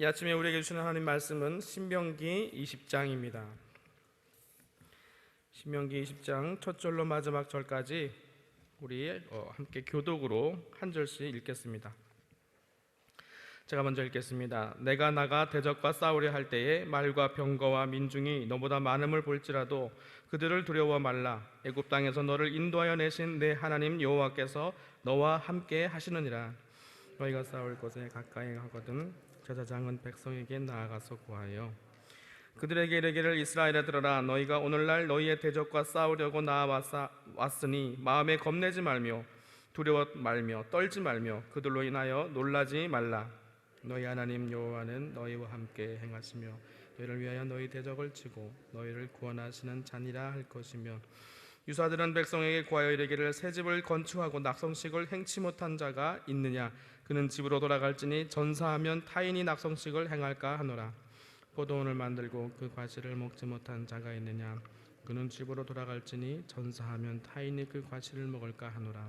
이 아침에 우리에게 주시는 하나님 말씀은 신명기 20장입니다. 신명기 20장 첫 절로 마지막 절까지 우리 어, 함께 교독으로 한 절씩 읽겠습니다. 제가 먼저 읽겠습니다. 내가 나가 대적과 싸우려 할 때에 말과 병거와 민중이 너보다 많음을 볼지라도 그들을 두려워 말라. 애굽 땅에서 너를 인도하여 내신 내 하나님 여호와께서 너와 함께 하시느니라. 너희가 싸울 곳에 가까이 하거든 제사장은 백성에게 나아가서 구하여 그들에게 이르기를 이스라엘에 들어라 너희가 오늘날 너희의 대적과 싸우려고 나아왔으니 마음에 겁내지 말며 두려워 말며 떨지 말며 그들로 인하여 놀라지 말라. 너희 하나님 여호와는 너희와 함께 행하시며 너희를 위하여 너희 대적을 치고 너희를 구원하시는 잔이라 할 것이며 유사들은 백성에게 구하여 이르기를 새 집을 건축하고 낙성식을 행치 못한 자가 있느냐? 그는 집으로 돌아갈지니 전사하면 타인이 낙성식을 행할까 하노라. 포도원을 만들고 그 과실을 먹지 못한 자가 있느냐? 그는 집으로 돌아갈지니 전사하면 타인이 그 과실을 먹을까 하노라.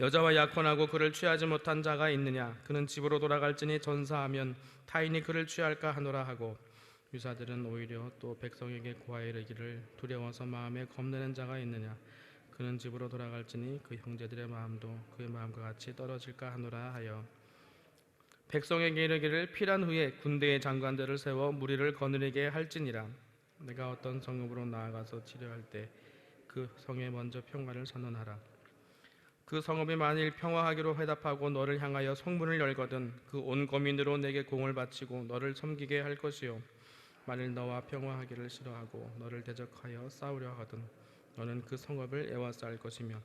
여자와 약혼하고 그를 취하지 못한 자가 있느냐? 그는 집으로 돌아갈지니 전사하면 타인이 그를 취할까 하노라 하고 유사들은 오히려 또 백성에게 구하여 이르기를 두려워서 마음에 겁내는 자가 있느냐? 그는 집으로 돌아갈지니 그 형제들의 마음도 그의 마음과 같이 떨어질까 하노라 하여 백성에게 이르기를 필한 후에 군대의 장관들을 세워 무리를 거느리게 할지니라. 내가 어떤 성읍으로 나아가서 치료할 때 그 성에 먼저 평화를 선언하라. 그 성읍이 만일 평화하기로 회답하고 너를 향하여 성문을 열거든 그 온 거민으로 내게 공을 바치고 너를 섬기게 할 것이요 만일 너와 평화하기를 싫어하고 너를 대적하여 싸우려 하거든 너는 그 성읍을 애워싸을 것이며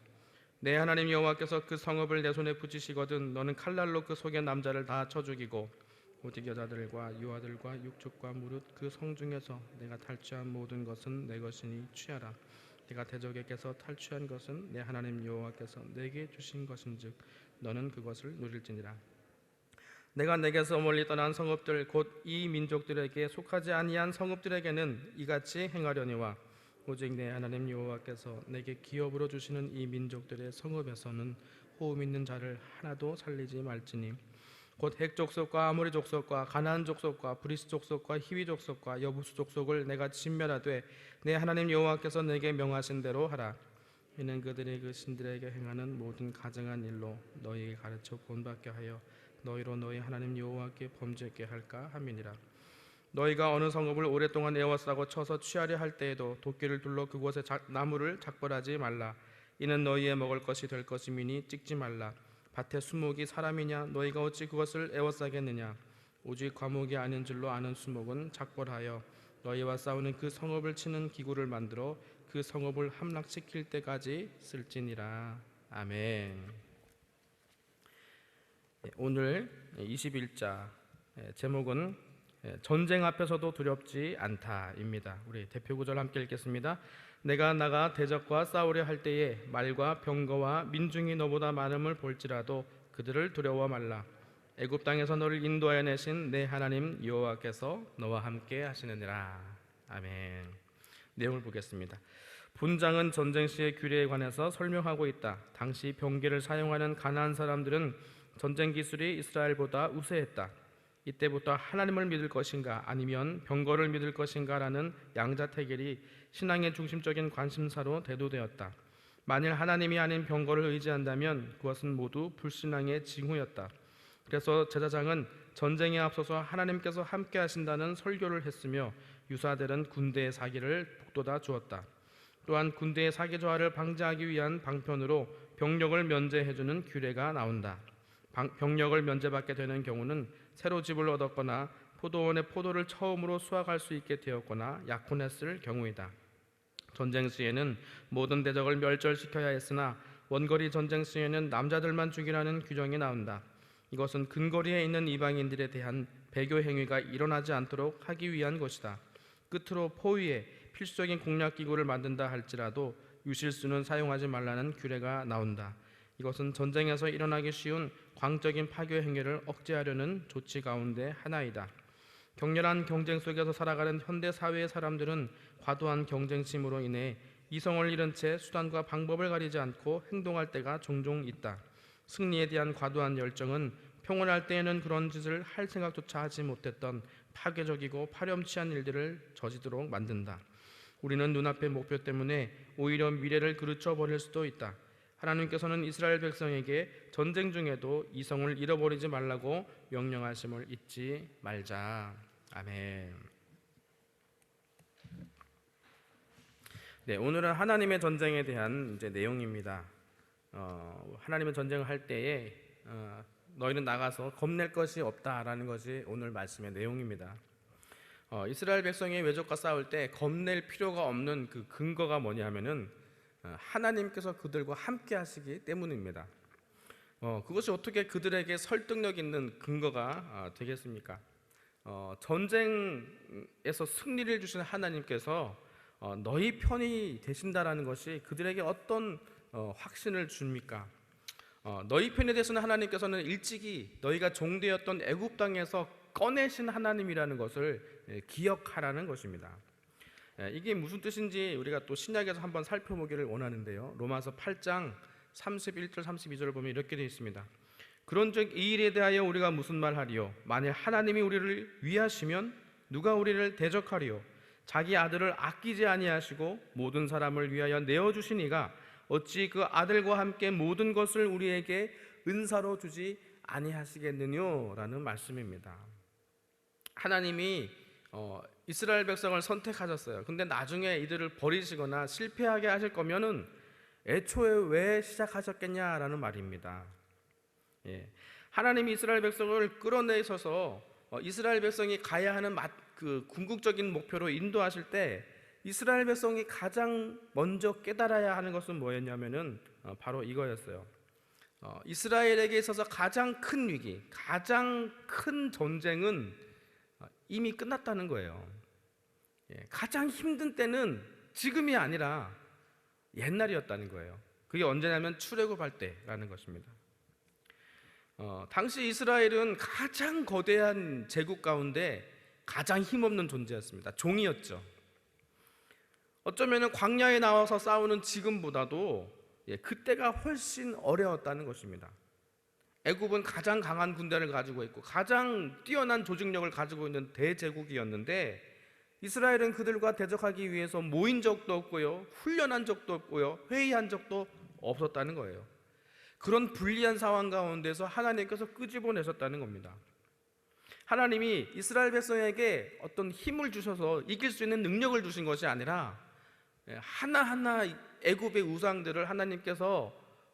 내 하나님 여호와께서 그 성읍을 내 손에 붙이시거든 너는 칼날로 그 속의 남자를 다 쳐 죽이고 오직 여자들과 유아들과 육축과 무릇 그 성 중에서 내가 탈취한 모든 것은 내 것이니 취하라. 내가 대적에게서 탈취한 것은 내 하나님 여호와께서 내게 주신 것인즉 너는 그것을 누릴지니라 내가 내게서 멀리 떠난 성읍들 곧 이 민족들에게 속하지 아니한 성읍들에게는 이같이 행하려니와 오직 내 하나님 여호와께서 내게 기업으로 주시는 이 민족들의 성읍에서는 호흡 있는 자를 하나도 살리지 말지니 곧 핵 족속과 아모리 족속과 가나안 족속과 브리스 족속과 히위 족속과 여부수 족속을 내가 진멸하되 내 하나님 여호와께서 내게 명하신 대로 하라. 이는 그들이 그 신들에게 행하는 모든 가증한 일로 너희에게 가르쳐 본받게 하여 너희로 너희 하나님 여호와께 범죄케 할까 함이니라. 너희가 어느 성읍을 오랫동안 애워싸고 쳐서 취하려 할 때에도 도끼를 둘러 그곳에 자- 나무를 작벌하지 말라. 이는 너희의 먹을 것이 될 것이미니 찍지 말라. 밭에 수목이 사람이냐? 너희가 어찌 그것을 애워싸겠느냐? 오직 과목이 아닌 줄로 아는 수목은 작벌하여 너희와 싸우는 그 성읍을 치는 기구를 만들어 그 성읍을 함락시킬 때까지 쓸지니라. 아멘. 예, 오늘 21자 예, 제목은 예, 전쟁 앞에서도 두렵지 않다입니다. 우리 대표 구절 함께 읽겠습니다. 내가 나가 대적과 싸우려 할 때에 말과 병거와 민중이 너보다 많음을 볼지라도 그들을 두려워 말라. 애굽 땅에서 너를 인도하여 내신 내 하나님 여호와께서 너와 함께 하시느니라. 아멘. 내용을 보겠습니다. 분장은 전쟁 시의 규례에 관해서 설명하고 있다. 당시 병기를 사용하는 가나안 사람들은 전쟁 기술이 이스라엘보다 우세했다. 이때부터 하나님을 믿을 것인가 아니면 병거를 믿을 것인가라는 양자태결이 신앙의 중심적인 관심사로 대두되었다. 만일 하나님이 아닌 병거를 의지한다면 그것은 모두 불신앙의 징후였다. 그래서 제사장은 전쟁에 앞서서 하나님께서 함께 하신다는 설교를 했으며 유사들은 군대의 사기를 북돋아 주었다. 또한 군대의 사기 저하를 방지하기 위한 방편으로 병력을 면제해주는 규례가 나온다. 방- 병력을 면제받게 되는 경우는 새로 집을 얻었거나 포도원의 포도를 처음으로 수확할 수 있게 되었거나 약혼했을 경우이다. 전쟁 시에는 모든 대적을 멸절시켜야 했으나 원거리 전쟁 시에는 남자들만 죽이라는 규정이 나온다. 이것은 근거리에 있는 이방인들에 대한 배교 행위가 일어나지 않도록 하기 위한 것이다. 끝으로 포위에 필수적인 공략 기구를 만든다 할지라도 유실수는 사용하지 말라는 규례가 나온다. 이것은 전쟁에서 일어나기 쉬운 광적인 파괴 행위를 억제하려는 조치 가운데 하나이다. 격렬한 경쟁 속에서 살아가는 현대 사회의 사람들은 과도한 경쟁심으로 인해 이성을 잃은 채 수단과 방법을 가리지 않고 행동할 때가 종종 있다. 승리에 대한 과도한 열정은 평온할 때에는 그런 짓을 할 생각조차 하지 못했던 파괴적이고 파렴치한 일들을 저지도록 만든다. 우리는 눈앞의 목표 때문에 오히려 미래를 그르쳐 버릴 수도 있다. 하나님께서는 이스라엘 백성에게 전쟁 중에도 이성을 잃어버리지 말라고 명령하심을 잊지 말자. 아멘. 네, 오늘은 하나님의 전쟁에 대한 이제 내용입니다. 어, 하나님의 전쟁을 할 때에 어, 너희는 나가서 겁낼 것이 없다라는 것이 오늘 말씀의 내용입니다. 어, 이스라엘 백성이 외적과 싸울 때 겁낼 필요가 없는 그 근거가 뭐냐면은 어, 하나님께서 그들과 함께 하시기 때문입니다. 어, 그것이 어떻게 그들에게 설득력 있는 근거가 어, 되겠습니까? 어, 전쟁에서 승리를 주신 하나님께서 어, 너희 편이 되신다라는 것이 그들에게 어떤 어, 확신을 줍니까? 어, 너희 편이 되시는 하나님께서는 일찍이 너희가 종되었던 애굽 땅에서 꺼내신 하나님이라는 것을 예, 기억하라는 것입니다. 예, 이게 무슨 뜻인지 우리가 또 신약에서 한번 살펴보기를 원하는데요. 로마서 8장 31절 32절을 보면 이렇게 되어 있습니다. 그런즉 이 일에 대하여 우리가 무슨 말하리요? 만일 하나님이 우리를 위하시면 누가 우리를 대적하리요? 자기 아들을 아끼지 아니하시고 모든 사람을 위하여 내어 주시니가 어찌 그 아들과 함께 모든 것을 우리에게 은사로 주지 아니하시겠느냐라는 말씀입니다. 하나님이 어, 이스라엘 백성을 선택하셨어요. 근데 나중에 이들을 버리시거나 실패하게 하실 거면은 애초에 왜 시작하셨겠냐라는 말입니다. 예. 하나님이 이스라엘 백성을 끌어내셔서 어, 이스라엘 백성이 가야 하는 맛, 그 궁극적인 목표로 인도하실 때 이스라엘 백성이 가장 먼저 깨달아야 하는 것은 뭐였냐면은 어, 바로 이거였어요. 어, 이스라엘에게 있어서 가장 큰 위기, 가장 큰 전쟁은 어, 이미 끝났다는 거예요. 예, 가장 힘든 때는 지금이 아니라 옛날이었다는 거예요. 그게 언제냐면 출애굽할 때라는 것입니다. 어, 당시 이스라엘은 가장 거대한 제국 가운데 가장 힘없는 존재였습니다. 종이었죠. 어쩌면 광야에 나와서 싸우는 지금보다도 예, 그때가 훨씬 어려웠다는 것입니다. 애굽은 가장 강한 군대를 가지고 있고 가장 뛰어난 조직력을 가지고 있는 대제국이었는데 이스라엘은 그들과 대적하기 위해서 모인 적도 없고요, 훈련한 적도 없고요, 회의한 적도 없었다는 거예요. 그런 불리한 상황 가운데서 하나님께서 끄집어내셨다는 겁니다. 하나님이 이스라엘 백성에게 어떤 힘을 주셔서 이길 수 있는 능력을 주신 것이 아니라 예, 하나하나 애굽의 우상들을 하나님께서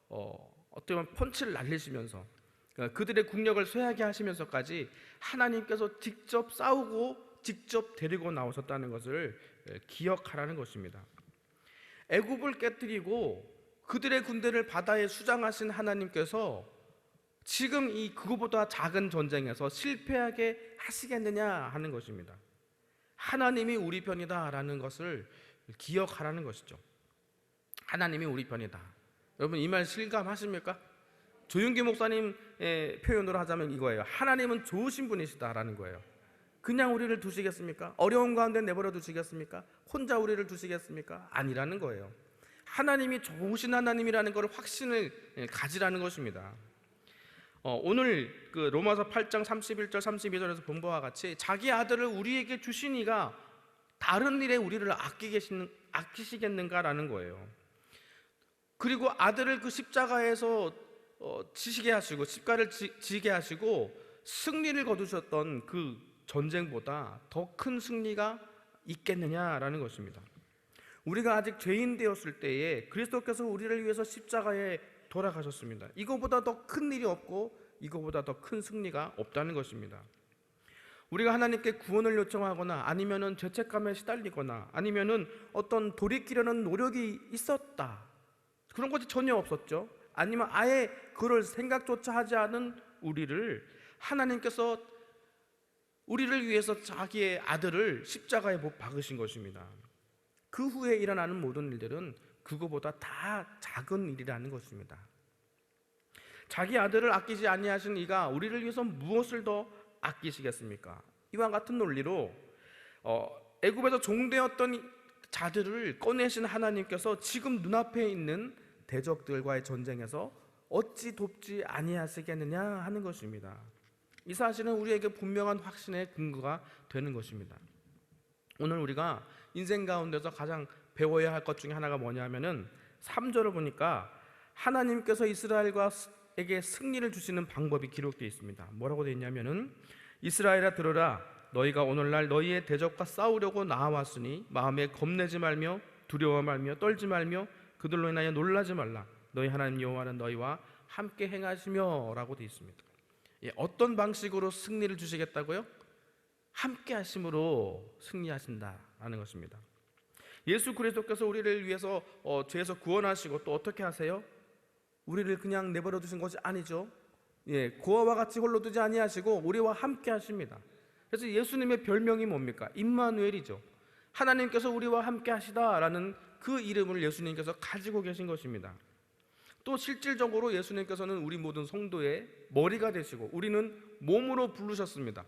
어, 어떻게 보면 펀치를 날리시면서 그러니까 그들의 국력을 쇠하게 하시면서까지 하나님께서 직접 싸우고 직접 데리고 나오셨다는 것을 예, 기억하라는 것입니다. 애굽을 깨뜨리고 그들의 군대를 바다에 수장하신 하나님께서 지금 이 그거보다 작은 전쟁에서 실패하게 하시겠느냐 하는 것입니다. 하나님이 우리 편이다라는 것을 기억하라는 것이죠. 하나님이 우리 편이다. 여러분 이 말 실감하십니까? 조윤기 목사님의 표현으로 하자면 이거예요. 하나님은 좋으신 분이시다라는 거예요. 그냥 우리를 두시겠습니까? 어려운 가운데 내버려 두시겠습니까? 혼자 우리를 두시겠습니까? 아니라는 거예요. 하나님이 좋으신 하나님이라는 것을 확신을 가지라는 것입니다. 어, 오늘 그 로마서 8장 31절 32절에서 본 바와 같이 자기 아들을 우리에게 주시니가 다른 일에 우리를 아끼겠는, 아끼시겠는가라는 거예요. 그리고 아들을 그 십자가에서 어, 지시게 하시고 십가를 지, 지게 하시고 승리를 거두셨던 그 전쟁보다 더 큰 승리가 있겠느냐라는 것입니다. 우리가 아직 죄인 되었을 때에 그리스도께서 우리를 위해서 십자가에 돌아가셨습니다. 이거보다 더 큰 일이 없고 이거보다 더 큰 승리가 없다는 것입니다. 우리가 하나님께 구원을 요청하거나 아니면은 죄책감에 시달리거나 아니면은 어떤 돌이키려는 노력이 있었다. 그런 것이 전혀 없었죠. 아니면 아예 그럴 생각조차 하지 않은 우리를 하나님께서 우리를 위해서 자기의 아들을 십자가에 못 박으신 것입니다. 그 후에 일어나는 모든 일들은 그거보다 다 작은 일이라는 것입니다. 자기 아들을 아끼지 아니하신 이가 우리를 위해서 무엇을 더 아끼시겠습니까? 이와 같은 논리로 어, 애굽에서 종되었던 자들을 꺼내신 하나님께서 지금 눈앞에 있는 대적들과의 전쟁에서 어찌 돕지 아니하시겠느냐 하는 것입니다. 이 사실은 우리에게 분명한 확신의 근거가 되는 것입니다. 오늘 우리가 인생 가운데서 가장 배워야 할 것 중에 하나가 뭐냐면은 3절을 보니까 하나님께서 이스라엘과에게 승리를 주시는 방법이 기록되어 있습니다. 뭐라고 되어 있냐면은 이스라엘아 들어라 너희가 오늘날 너희의 대적과 싸우려고 나와왔으니 마음에 겁내지 말며 두려워 말며 떨지 말며 그들로 인하여 놀라지 말라 너희 하나님 여호와는 너희와 함께 행하시며라고 되어 있습니다. 예, 어떤 방식으로 승리를 주시겠다고요? 함께 하심으로 승리하신다라는 것입니다. 예수 그리스도께서 우리를 위해서 어, 죄에서 구원하시고 또 어떻게 하세요? 우리를 그냥 내버려 두신 것이 아니죠. 예, 고아와 같이 홀로 두지 아니하시고 우리와 함께 하십니다. 그래서 예수님의 별명이 뭡니까? 임마누엘이죠. 하나님께서 우리와 함께 하시다라는 그 이름을 예수님께서 가지고 계신 것입니다. 또 실질적으로 예수님께서는 우리 모든 성도의 머리가 되시고 우리는 몸으로 부르셨습니다.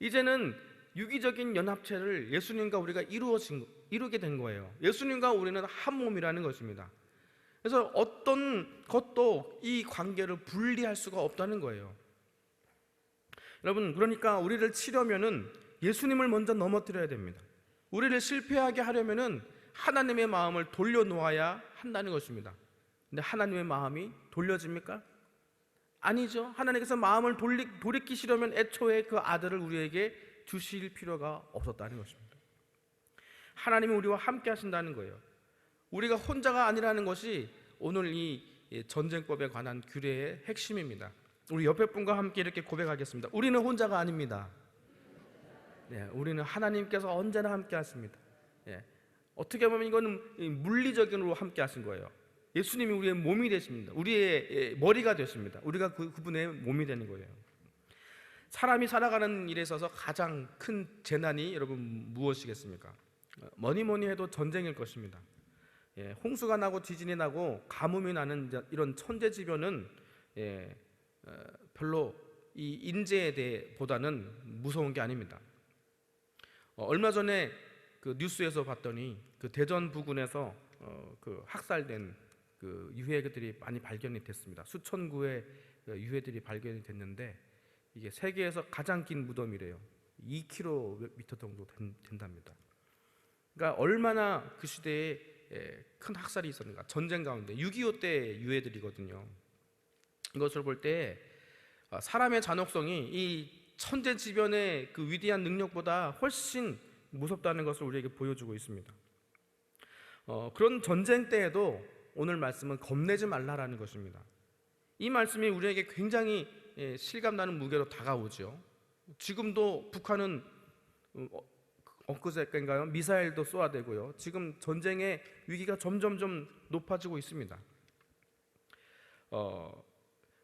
이제는 유기적인 연합체를 예수님과 우리가 이루어진 이루게 된 거예요. 예수님과 우리는 한 몸이라는 것입니다. 그래서 어떤 것도 이 관계를 분리할 수가 없다는 거예요. 여러분, 그러니까 우리를 치려면은 예수님을 먼저 넘어뜨려야 됩니다. 우리를 실패하게 하려면은 하나님의 마음을 돌려놓아야 한다는 것입니다. 근데 하나님의 마음이 돌려집니까? 아니죠. 하나님께서 마음을 돌리, 돌이키시려면 애초에 그 아들을 우리에게 주실 필요가 없었다는 것입니다. 하나님이 우리와 함께 하신다는 거예요. 우리가 혼자가 아니라는 것이 오늘 이 전쟁법에 관한 규례의 핵심입니다. 우리 옆에 분과 함께 이렇게 고백하겠습니다. 우리는 혼자가 아닙니다. 네, 우리는 하나님께서 언제나 함께 하십니다. 예, 어떻게 보면 이거는 물리적인으로 함께 하신 거예요. 예수님이 우리의 몸이 되십니다. 우리의 예, 머리가 되십니다. 우리가 그, 그분의 몸이 되는 거예요. 사람이 살아가는 일에 있어서 가장 큰 재난이 여러분 무엇이겠습니까? 뭐니 뭐니 해도 전쟁일 것입니다. 예, 홍수가 나고 지진이 나고 가뭄이 나는 이런 천재지변은 예, 어, 별로 이 인재에 대해 보다는 무서운 게 아닙니다. 어, 얼마 전에 그 뉴스에서 봤더니 그 대전 부근에서 어, 그 학살된 그 유해들이 많이 발견이 됐습니다. 수천 구의 그 유해들이 발견이 됐는데 이게 세계에서 가장 긴 무덤이래요. 2km 정도 된답니다. 그러니까 얼마나 그 시대에 큰 학살이 있었는가. 전쟁 가운데 6.25 때 유해들이거든요. 이것을 볼때 아, 사람의 잔혹성이 이 천재지변의 그 위대한 능력보다 훨씬 무섭다는 것을 우리에게 보여주고 있습니다. 어, 그런 전쟁 때에도 오늘 말씀은 겁내지 말라라는 것입니다. 이 말씀이 우리에게 굉장히 예, 실감나는 무게로 다가오죠. 지금도 북한은 어, 엊그제인가요? 미사일도 쏘아대고요. 지금 전쟁의 위기가 점점점 높아지고 있습니다. 어,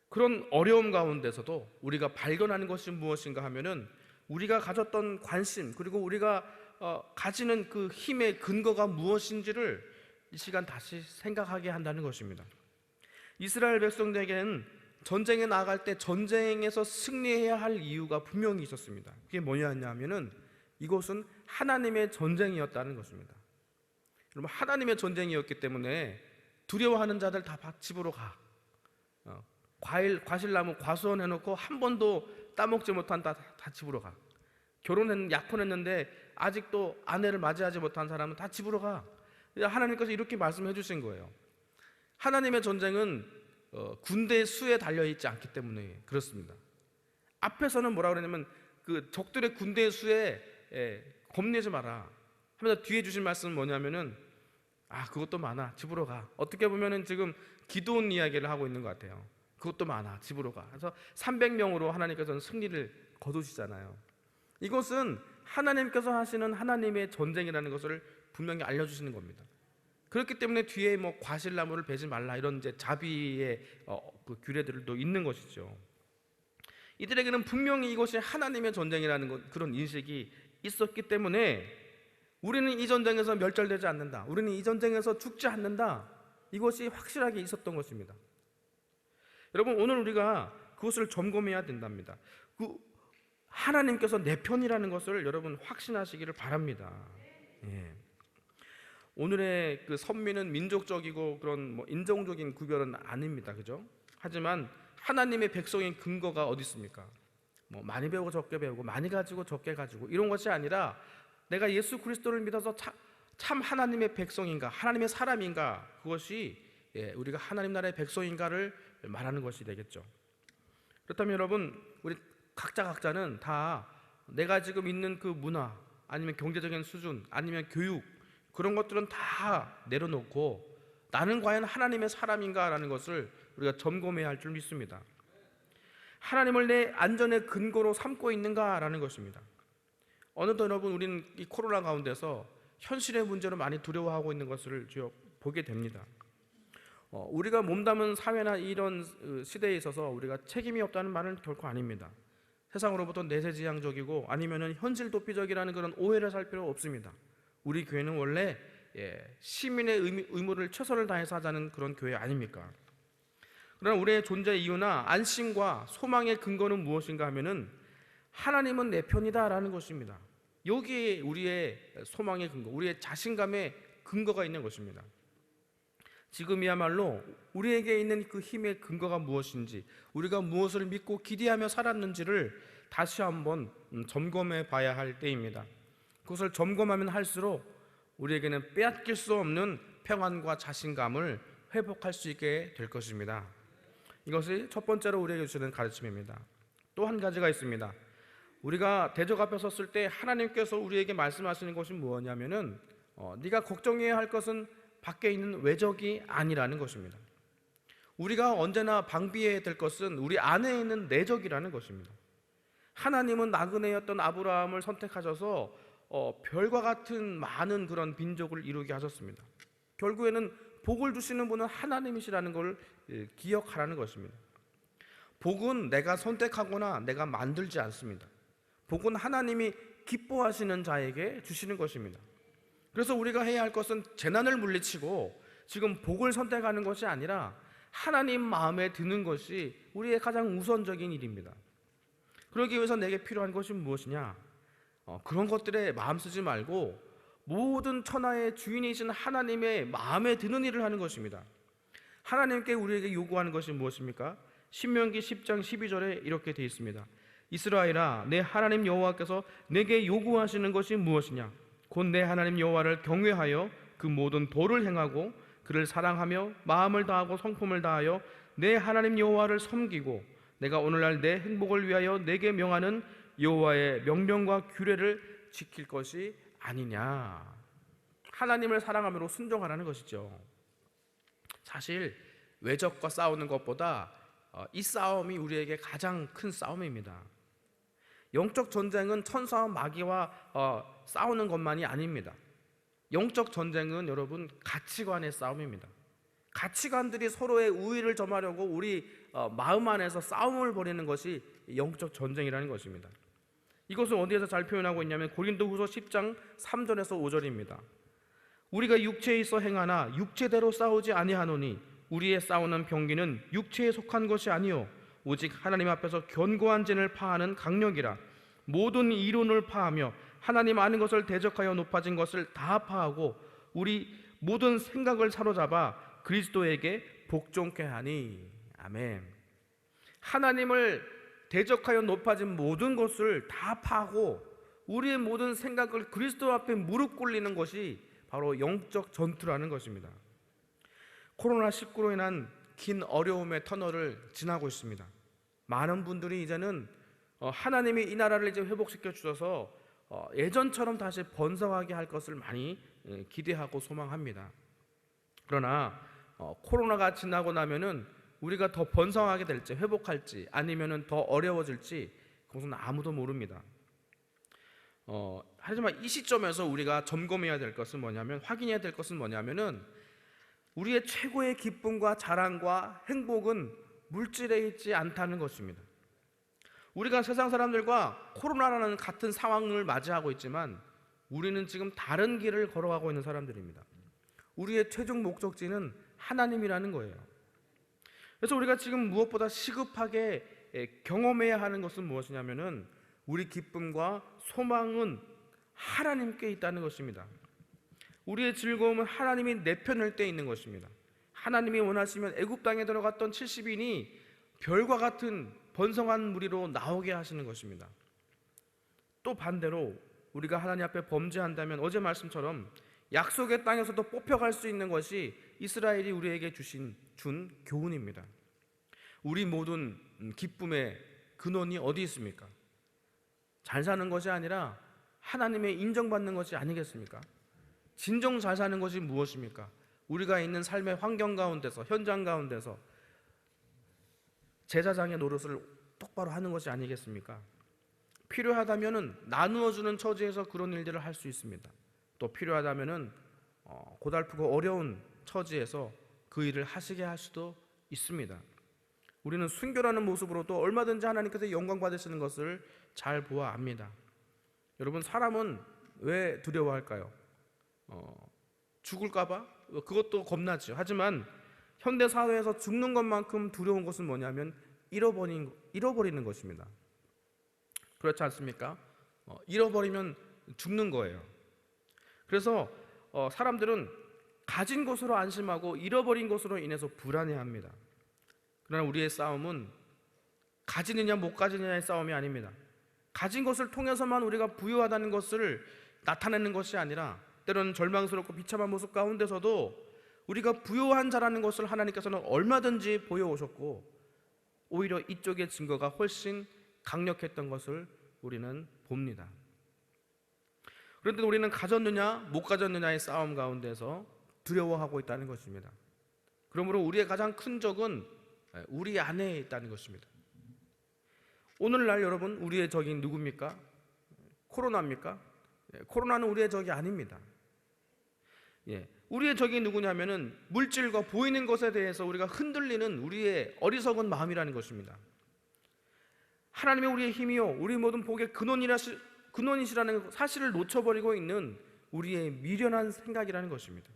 그런 어려움 가운데서도 우리가 발견하는 것이 무엇인가 하면은 우리가 가졌던 관심 그리고 우리가 어, 가지는 그 힘의 근거가 무엇인지를 이 시간 다시 생각하게 한다는 것입니다. 이스라엘 백성들에게는 전쟁에 나갈 때 전쟁에서 승리해야 할 이유가 분명히 있었습니다. 그게 뭐냐면은 이것은 하나님의 전쟁이었다는 것입니다. 여러분 하나님의 전쟁이었기 때문에 두려워하는 자들 다 집으로 가. 어, 과일 과실나무 과수원 해 놓고 한 번도 따먹지 못한 다, 다 집으로 가. 결혼했 약혼했는데 아직도 아내를 맞이하지 못한 사람은 다 집으로 가. 하나님께서 이렇게 말씀해 주신 거예요. 하나님의 전쟁은 어, 군대 수에 달려 있지 않기 때문에 그렇습니다. 앞에서는 뭐라 그러냐면 그 적들의 군대 수에 예, 겁내지 마라. 하면서 뒤에 주신 말씀은 뭐냐면은 아 그것도 많아 집으로 가. 어떻게 보면은 지금 기도원 이야기를 하고 있는 것 같아요. 그것도 많아 집으로 가. 그래서 300명으로 하나님께서는 승리를 거두시잖아요. 이것은 하나님께서 하시는 하나님의 전쟁이라는 것을 분명히 알려주시는 겁니다. 그렇기 때문에 뒤에 뭐 과실나무를 베지 말라 이런 이제 자비의 어, 그 규례들도 있는 것이죠. 이들에게는 분명히 이것이 하나님의 전쟁이라는 것, 그런 인식이 있었기 때문에 우리는 이 전쟁에서 멸절되지 않는다. 우리는 이 전쟁에서 죽지 않는다. 이것이 확실하게 있었던 것입니다. 여러분 오늘 우리가 그것을 점검해야 된답니다. 그 하나님께서 내 편이라는 것을 여러분 확신하시기를 바랍니다. 예. 오늘의 그 선미는 민족적이고 그런 뭐 인종적인 구별은 아닙니다. 그죠? 하지만 하나님의 백성의 근거가 어디 있습니까? 뭐 많이 배우고 적게 배우고 많이 가지고 적게 가지고 이런 것이 아니라 내가 예수 그리스도를 믿어서 참, 참 하나님의 백성인가 하나님의 사람인가 그것이 예, 우리가 하나님 나라의 백성인가를 말하는 것이 되겠죠. 그렇다면 여러분 우리 각자 각자는 다 내가 지금 있는 그 문화 아니면 경제적인 수준 아니면 교육 그런 것들은 다 내려놓고 나는 과연 하나님의 사람인가라는 것을 우리가 점검해야 할 줄 믿습니다. 하나님을 내 안전의 근거로 삼고 있는가라는 것입니다. 어느덧 여러분 우리는 이 코로나 가운데서 현실의 문제로 많이 두려워하고 있는 것을 보게 됩니다. 어, 우리가 몸담은 사회나 이런 어, 시대에 있어서 우리가 책임이 없다는 말은 결코 아닙니다. 세상으로부터 내세지향적이고 아니면은 현실 도피적이라는 그런 오해를 살 필요 없습니다. 우리 교회는 원래 예, 시민의 의미, 의무 를 최선을 다해서 하자는 그런 교회 아닙니까? 그러나 우리의 존재 이유나 안심과 소망의 근거는 무엇인가 하면은 하나님은 내 편이다라는 것입니다. 여기에 우리의 소망의 근거, 우리의 자신감의 근거가 있는 것입니다. 지금이야말로 우리에게 있는 그 힘의 근거가 무엇인지, 우리가 무엇을 믿고 기대하며 살았는지를 다시 한번 음, 점검해 봐야 할 때입니다. 그것을 점검하면 할수록 우리에게는 빼앗길 수 없는 평안과 자신감을 회복할 수 있게 될 것입니다. 이것이 첫 번째로 우리에게 주시는 가르침입니다. 또 한 가지가 있습니다. 우리가 대적 앞에 섰을 때 하나님께서 우리에게 말씀하시는 것이 무엇냐면은 어, 네가 걱정해야 할 것은 밖에 있는 외적이 아니라는 것입니다. 우리가 언제나 방비해야 될 것은 우리 안에 있는 내적이라는 것입니다. 하나님은 나그네였던 아브라함을 선택하셔서 어, 별과 같은 많은 그런 민족을 이루게 하셨습니다. 결국에는 복을 주시는 분은 하나님이시라는 걸 예, 기억하라는 것입니다. 복은 내가 선택하거나 내가 만들지 않습니다. 복은 하나님이 기뻐하시는 자에게 주시는 것입니다. 그래서 우리가 해야 할 것은 재난을 물리치고 지금 복을 선택하는 것이 아니라 하나님 마음에 드는 것이 우리의 가장 우선적인 일입니다. 그러기 위해서 내게 필요한 것이 무엇이냐? 어, 그런 것들에 마음 쓰지 말고 모든 천하의 주인이신 하나님의 마음에 드는 일을 하는 것입니다. 하나님께 우리에게 요구하는 것이 무엇입니까? 신명기 10장 12절에 이렇게 되어 있습니다. 이스라엘아 내 하나님 여호와께서 내게 요구하시는 것이 무엇이냐? 곧 내 하나님 여호와를 경외하여 그 모든 도를 행하고 그를 사랑하며 마음을 다하고 성품을 다하여 내 하나님 여호와를 섬기고 내가 오늘날 내 행복을 위하여 내게 명하는 여호와의 명령과 규례를 지킬 것이 아니냐. 하나님을 사랑함으로 순종하라는 것이죠. 사실 외적과 싸우는 것보다 어, 이 싸움이 우리에게 가장 큰 싸움입니다. 영적 전쟁은 천사와 마귀와 어, 싸우는 것만이 아닙니다. 영적 전쟁은 여러분 가치관의 싸움입니다. 가치관들이 서로의 우위를 점하려고 우리 어, 마음 안에서 싸움을 벌이는 것이 영적 전쟁이라는 것입니다. 이것을 어디에서 잘 표현하고 있냐면 고린도후서 10장 3절에서 5절입니다. 우리가 육체에 있어 행하나 육체대로 싸우지 아니하노니 우리의 싸우는 병기는 육체에 속한 것이 아니요 오직 하나님 앞에서 견고한 진을 파하는 강력이라 모든 이론을 파하며 하나님 아는 것을 대적하여 높아진 것을 다 파하고 우리 모든 생각을 사로잡아 그리스도에게 복종케 하니 아멘. 하나님을 대적하여 높아진 모든 것을 다 파고 우리의 모든 생각을 그리스도 앞에 무릎 꿇리는 것이 바로 영적 전투라는 것입니다. 코로나 19로 인한 긴 어려움의 터널을 지나고 있습니다. 많은 분들이 이제는 어, 하나님이 이 나라를 이제 회복시켜 주셔서 어, 예전처럼 다시 번성하게 할 것을 많이 예, 기대하고 소망합니다. 그러나 어, 코로나가 지나고 나면은 우리가 더 번성하게 될지 회복할지 아니면은 더 어려워질지 그것은 아무도 모릅니다. 어, 하지만 이 시점에서 우리가 점검해야 될 것은 뭐냐면 확인해야 될 것은 뭐냐면은 우리의 최고의 기쁨과 자랑과 행복은 물질에 있지 않다는 것입니다. 우리가 세상 사람들과 코로나라는 같은 상황을 맞이하고 있지만 우리는 지금 다른 길을 걸어가고 있는 사람들입니다. 우리의 최종 목적지는 하나님이라는 거예요. 그래서 우리가 지금 무엇보다 시급하게 경험해야 하는 것은 무엇이냐면은 우리 기쁨과 소망은 하나님께 있다는 것입니다. 우리의 즐거움은 하나님이 내 편일 때 있는 것입니다. 하나님이 원하시면 애굽 땅에 들어갔던 70인이 별과 같은 번성한 무리로 나오게 하시는 것입니다. 또 반대로 우리가 하나님 앞에 범죄한다면 어제 말씀처럼 약속의 땅에서도 뽑혀갈 수 있는 것이 이스라엘이 우리에게 주신 준 교훈입니다. 우리 모든 기쁨의 근원이 어디 있습니까? 잘 사는 것이 아니라 하나님의 인정받는 것이 아니겠습니까? 진정 잘 사는 것이 무엇입니까? 우리가 있는 삶의 환경 가운데서 현장 가운데서 제사장의 노릇을 똑바로 하는 것이 아니겠습니까? 필요하다면은 나누어 주는 처지에서 그런 일들을 할 수 있습니다. 또 필요하다면은 어, 고달프고 어려운 처지에서 그 일을 하시게 할 수도 있습니다. 우리는 순교라는 모습으로도 얼마든지 하나님께서 영광 받으시는 것을 잘 보아 압니다. 여러분 사람은 왜 두려워할까요? 어, 죽을까봐 그것도 겁나죠. 하지만 현대 사회에서 죽는 것만큼 두려운 것은 뭐냐면 잃어버린 잃어버리는 것입니다. 그렇지 않습니까? 어, 잃어버리면 죽는 거예요. 그래서 어, 사람들은 가진 것으로 안심하고 잃어버린 것으로 인해서 불안해합니다. 그러나 우리의 싸움은 가지느냐 못 가지느냐의 싸움이 아닙니다. 가진 것을 통해서만 우리가 부유하다는 것을 나타내는 것이 아니라 때로는 절망스럽고 비참한 모습 가운데서도 우리가 부유한 자라는 것을 하나님께서는 얼마든지 보여오셨고 오히려 이쪽의 증거가 훨씬 강력했던 것을 우리는 봅니다. 그런데 우리는 가졌느냐 못 가졌느냐의 싸움 가운데서 두려워하고 있다는 것입니다. 그러므로 우리의 가장 큰 적은 우리 안에 있다는 것입니다. 오늘날 여러분 우리의 적이 누굽니까? 코로나입니까? 예, 코로나는 우리의 적이 아닙니다. 예, 우리의 적이 누구냐면은 물질과 보이는 것에 대해서 우리가 흔들리는 우리의 어리석은 마음이라는 것입니다. 하나님의 우리의 힘이요, 우리 모든 복의 근원이라시, 근원이시라는 사실을 놓쳐버리고 있는 우리의 미련한 생각이라는 것입니다.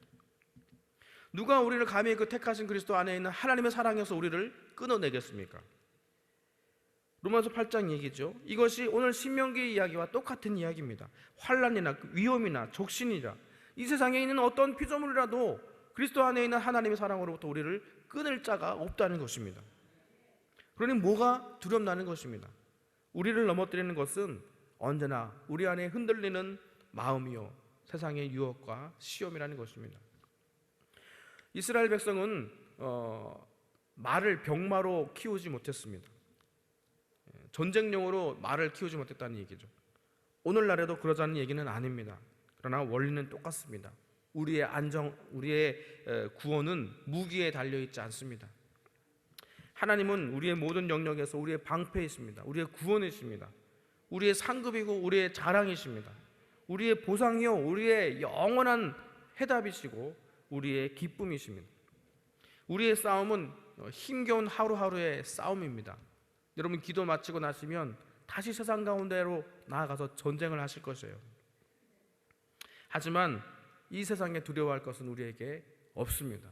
누가 우리를 감히 그 택하신 그리스도 안에 있는 하나님의 사랑에서 우리를 끊어내겠습니까? 로마서 8장 얘기죠. 이것이 오늘 신명기 이야기와 똑같은 이야기입니다. 환란이나 위험이나 적신이라 이 세상에 있는 어떤 피조물이라도 그리스도 안에 있는 하나님의 사랑으로부터 우리를 끊을 자가 없다는 것입니다. 그러니 뭐가 두렵나는 것입니다. 우리를 넘어뜨리는 것은 언제나 우리 안에 흔들리는 마음이요 세상의 유혹과 시험이라는 것입니다. 이스라엘 백성은 어, 말을 병마로 키우지 못했습니다. 예, 전쟁용으로 말을 키우지 못했다는 얘기죠. 오늘날에도 그러자는 얘기는 아닙니다. 그러나 원리는 똑같습니다. 우리의 안정, 우리의 구원은 무기에 달려 있지 않습니다. 하나님은 우리의 모든 영역에서 우리의 방패이십니다. 우리의 구원이십니다. 우리의 상급이고 우리의 자랑이십니다. 우리의 보상이요, 우리의 영원한 해답이시고 우리의 기쁨이십니다. 우리의 싸움은 힘겨운 하루하루의 싸움입니다. 여러분 기도 마치고 나시면 다시 세상 가운데로 나아가서 전쟁을 하실 것이에요. 하지만 이 세상에 두려워할 것은 우리에게 없습니다.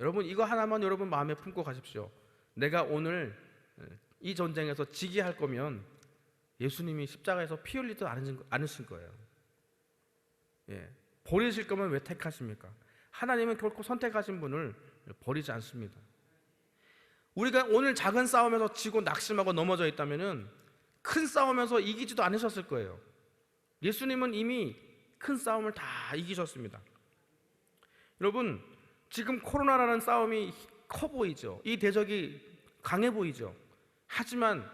여러분 이거 하나만 여러분 마음에 품고 가십시오. 내가 오늘 이 전쟁에서 지게 할 거면 예수님이 십자가에서 피 흘리지 않으신 거예요. 예. 버리실 거면 왜 택하십니까? 하나님은 결코 선택하신 분을 버리지 않습니다. 우리가 오늘 작은 싸움에서 지고 낙심하고 넘어져 있다면은 큰 싸움에서 이기지도 않으셨을 거예요. 예수님은 이미 큰 싸움을 다 이기셨습니다. 여러분, 지금 코로나라는 싸움이 커 보이죠. 이 대적이 강해 보이죠. 하지만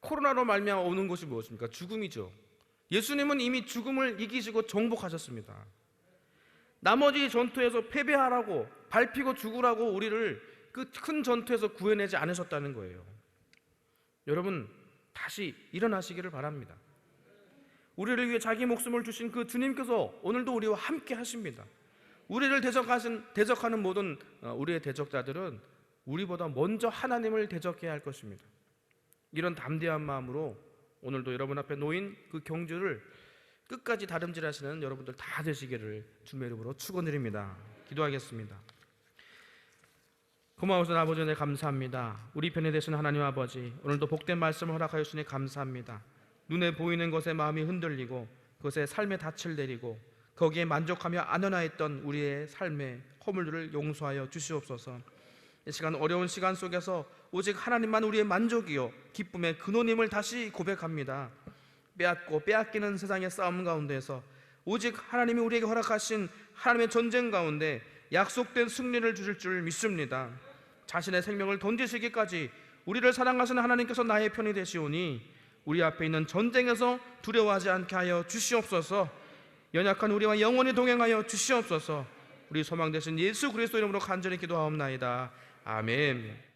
코로나로 말미암아 오는 것이 무엇입니까? 죽음이죠. 예수님은 이미 죽음을 이기시고 정복하셨습니다. 나머지 전투에서 패배하라고 밟히고 죽으라고 우리를 그 큰 전투에서 구해내지 않으셨다는 거예요. 여러분 다시 일어나시기를 바랍니다. 우리를 위해 자기 목숨을 주신 그 주님께서 오늘도 우리와 함께 하십니다. 우리를 대적하신 대적하는 모든 어, 우리의 대적자들은 우리보다 먼저 하나님을 대적해야 할 것입니다. 이런 담대한 마음으로 오늘도 여러분 앞에 놓인 그 경주를 끝까지 다름질하시는 여러분들 다 되시기를 주의 이름으로 축원드립니다. 기도하겠습니다. 고마우신 아버지 네 감사합니다. 우리 편에 되신 하나님 아버지 오늘도 복된 말씀을 허락하여 주니 감사합니다. 눈에 보이는 것에 마음이 흔들리고 그것에 삶의 닻을 내리고 거기에 만족하며 안연하였던 우리의 삶의 허물들을 용서하여 주시옵소서. 이 시간 어려운 시간 속에서 오직 하나님만 우리의 만족이요 기쁨의 근원임을 다시 고백합니다. 빼앗고 빼앗기는 세상의 싸움 가운데서 오직 하나님이 우리에게 허락하신 하나님의 전쟁 가운데 약속된 승리를 주실 줄 믿습니다. 자신의 생명을 던지시기까지 우리를 사랑하시는 하나님께서 나의 편이 되시오니 우리 앞에 있는 전쟁에서 두려워하지 않게 하여 주시옵소서. 연약한 우리와 영원히 동행하여 주시옵소서. 우리 소망 되신 예수 그리스도 이름으로 간절히 기도하옵나이다. 아멘.